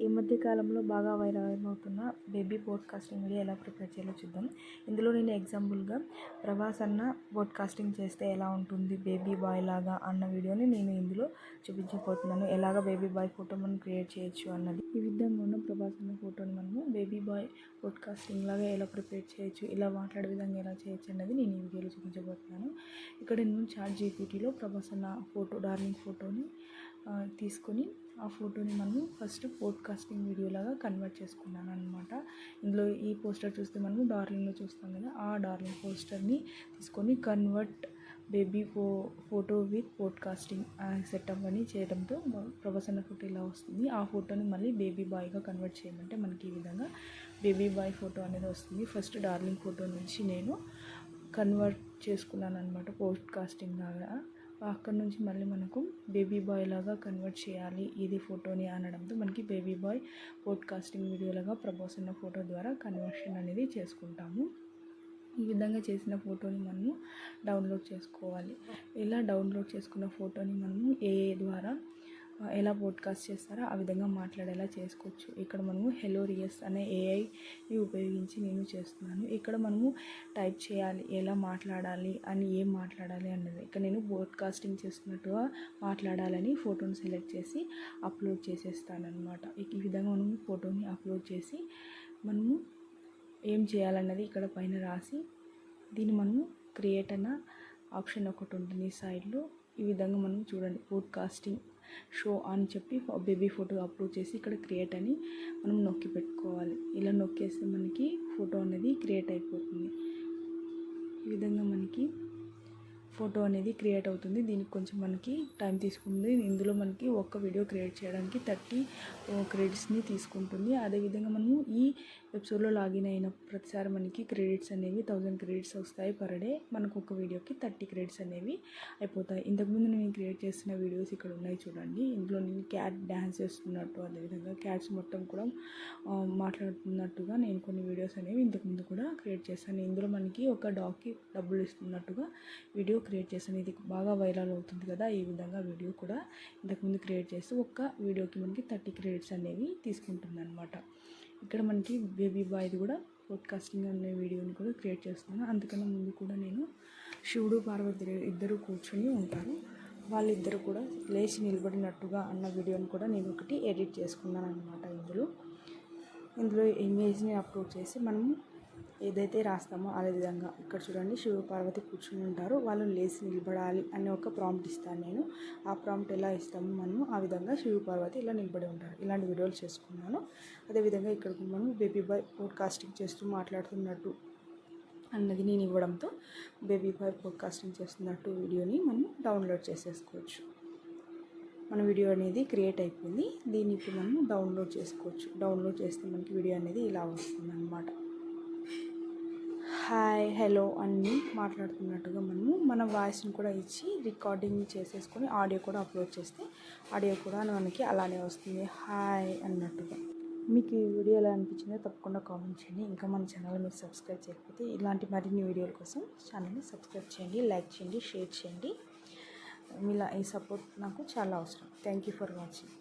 ఈ మధ్య కాలంలో బాగా వైరల్ అవుతున్న బేబీ పోడ్కాస్టింగ్ వీడియో ఎలా ప్రిపేర్ చేయాలో చూద్దాం. ఇందులో నేను ఎగ్జాంపుల్గా ప్రభాస్ అన్న పోడ్కాస్టింగ్ చేస్తే ఎలా ఉంటుంది బేబీ బాయ్ లాగా అన్న వీడియోని నేను ఇందులో చూపించబోతున్నాను. ఎలాగ బేబీ బాయ్ ఫోటో మనం క్రియేట్ చేయొచ్చు అన్నది. ఈ విధంగా ఉన్న ప్రభాస్ అన్న ఫోటోని మనము బేబీ బాయ్ పోడ్కాస్టింగ్ లాగా ఎలా ప్రిపేర్ చేయొచ్చు ఇలా మాట్లాడే విధంగా ఎలా చేయొచ్చు అన్నది నేను ఈ వీడియోలో చూపించబోతున్నాను. ఇక్కడ నేను చాట్ జీపీటీలో ప్రభాస్ అన్న ఫోటో డార్లింగ్ ఫోటోని తీసుకొని ఆ ఫోటోని మనము ఫస్ట్ పోడ్కాస్టింగ్ వీడియోలాగా కన్వర్ట్ చేసుకున్నాను అనమాట ఇందులో ఈ పోస్టర్ చూస్తే మనము డార్లింగ్లో చూస్తాం కదా ఆ డార్లింగ్ పోస్టర్ని తీసుకొని convert baby pho photo with podcasting setup అని చేయడంతో ప్రవసన ఫోటో ఇలా వస్తుంది. ఆ ఫోటోని మళ్ళీ బేబీ బాయ్గా కన్వర్ట్ చేయమంటే మనకి ఈ విధంగా బేబీ బాయ్ ఫోటో అనేది వస్తుంది. ఫస్ట్ డార్లింగ్ ఫోటో నుంచి నేను కన్వర్ట్ చేసుకున్నాను అనమాట పోడ్కాస్టింగ్ లాగా. అక్కడ నుంచి మళ్ళీ మనకు బేబీ బాయ్ లాగా కన్వర్ట్ చేయాలి. ఇది ఫోటోని అనడంతో మనకి బేబీ బాయ్ పోడ్కాస్టింగ్ వీడియోలాగా ప్రభాస్ ఉన్న ఫోటో ద్వారా కన్వర్షన్ అనేది చేసుకుంటాము. ఈ విధంగా చేసిన ఫోటోని మనము డౌన్లోడ్ చేసుకోవాలి. ఇలా డౌన్లోడ్ చేసుకున్న ఫోటోని మనము ఏఏ ద్వారా ఎలా పోడ్కాస్ట్ చేస్తారో ఆ విధంగా మాట్లాడేలా చేసుకోవచ్చు. ఇక్కడ మనము హెలో రియస్ అనే ఏఐని ఉపయోగించి నేను చేస్తున్నాను. ఇక్కడ మనము టైప్ చేయాలి ఎలా మాట్లాడాలి అని ఏం మాట్లాడాలి అన్నది. ఇక్కడ నేను పోడ్కాస్టింగ్ చేస్తున్నట్టుగా మాట్లాడాలని ఫోటోని సెలెక్ట్ చేసి అప్లోడ్ చేసేస్తాను అనమాట ఈ విధంగా మనము ఫోటోని అప్లోడ్ చేసి మనము ఏం చేయాలన్నది ఇక్కడ పైన రాసి దీన్ని మనము క్రియేట్ అన్న ఆప్షన్ ఒకటి ఉంటుంది. సైడ్లో ఈ విధంగా మనం చూడండి పోడ్కాస్టింగ్ షో అని చెప్పి బేబీ ఫోటో అప్లోడ్ చేసి ఇక్కడ క్రియేట్ అని మనం నొక్కి పెట్టుకోవాలి. ఇలా నొక్కేస్తే మనకి ఫోటో అనేది క్రియేట్ అయిపోతుంది. ఈ విధంగా మనకి ఫోటో అనేది క్రియేట్ అవుతుంది. దీనికి కొంచెం మనకి టైం తీసుకుంటుంది ఇందులో మనకి ఒక్క వీడియో క్రియేట్ చేయడానికి థర్టీ క్రెడిట్స్ని తీసుకుంటుంది. అదేవిధంగా మనము ఈ వెబ్సైట్లో లాగిన్ అయిన ప్రతిసారి మనకి క్రెడిట్స్ అనేవి థౌజండ్ క్రెడిట్స్ వస్తాయి పర్ డే. మనకు ఒక వీడియోకి థర్టీ క్రెడిట్స్ అనేవి అయిపోతాయి. ఇంతకుముందు నేను క్రియేట్ చేసిన వీడియోస్ ఇక్కడ ఉన్నాయి చూడండి. ఇందులో నేను క్యాట్ డ్యాన్స్ చేస్తున్నట్టు అదేవిధంగా క్యాట్స్ మొత్తం కూడా మాట్లాడుతున్నట్టుగా నేను కొన్ని వీడియోస్ అనేవి ఇంతకుముందు కూడా క్రియేట్ చేశాను. ఇందులో మనకి ఒక డాగ్కి డబ్బులు ఇస్తున్నట్టుగా వీడియో క్రియేట్ చేశాను ఇది బాగా వైరల్ అవుతుంది కదా ఈ విధంగా వీడియో కూడా ఇంతకుముందు క్రియేట్ చేసి ఒక్క వీడియోకి మనకి థర్టీ క్రెడిట్స్ అనేవి తీసుకుంటుంది అనమాట ఇక్కడ మనకి బేబీ బాయ్ది కూడా పోడ్కాస్టింగ్ అనే వీడియోని కూడా క్రియేట్ చేస్తున్నాను. అందుకనే ముందు కూడా నేను శివుడు పార్వతి ఇద్దరు కూర్చొని ఉంటారు వాళ్ళిద్దరు కూడా లేచి నిలబడినట్టుగా అన్న వీడియోని కూడా నేను ఒకటి ఎడిట్ చేసుకున్నాను అనమాట ఇందులో. ఇందులో ఇమేజ్ని అప్లోడ్ చేసి మనము ఏదైతే రాస్తామో అదే విధంగా. ఇక్కడ చూడండి శివ పార్వతి కూర్చుని ఉంటారు. వాళ్ళు లేచి నిలబడాలి అనే ఒక ప్రాంప్ట్ ఇస్తాను నేను. ఆ ప్రాంప్ట్ ఎలా ఇస్తామో మనము? ఆ విధంగా శివ పార్వతి ఇలా నిలబడి ఉంటారు. ఇలాంటి వీడియోలు చేసుకున్నాను. అదేవిధంగా ఇక్కడ మనం బేబీ బాయ్ పోడ్కాస్టింగ్ చేస్తూ మాట్లాడుతున్నట్టు అన్నది నేను ఇవ్వడంతో బేబీ బాయ్ పోడ్కాస్టింగ్ చేస్తున్నట్టు వీడియోని మనం డౌన్లోడ్ చేసేసుకోవచ్చు. మన వీడియో అనేది క్రియేట్ అయిపోయింది. దీన్ని ఇప్పుడు మనం డౌన్లోడ్ చేసుకోవచ్చు. డౌన్లోడ్ చేస్తే మనకి వీడియో అనేది ఇలా వస్తుంది హాయ్ హలో అన్నీ మాట్లాడుతున్నట్టుగా మనము మన వాయిస్ని కూడా ఇచ్చి రికార్డింగ్ చేసేసుకొని ఆడియో కూడా అప్లోడ్ చేస్తే ఆడియో కూడా మనకి అలానే వస్తుంది. హాయ్ అన్నట్టుగా. మీకు ఈ వీడియో ఎలా అనిపించిందో తప్పకుండా కామెంట్ చేయండి. ఇంకా మన ఛానల్ మీరు సబ్స్క్రైబ్ చేయకపోతే ఇలాంటి మరిన్ని వీడియోల కోసం ఛానల్ని సబ్స్క్రైబ్ చేయండి లైక్ చేయండి షేర్ చేయండి. మీలా ఈ సపోర్ట్ నాకు చాలా అవసరం. Thank you for watching.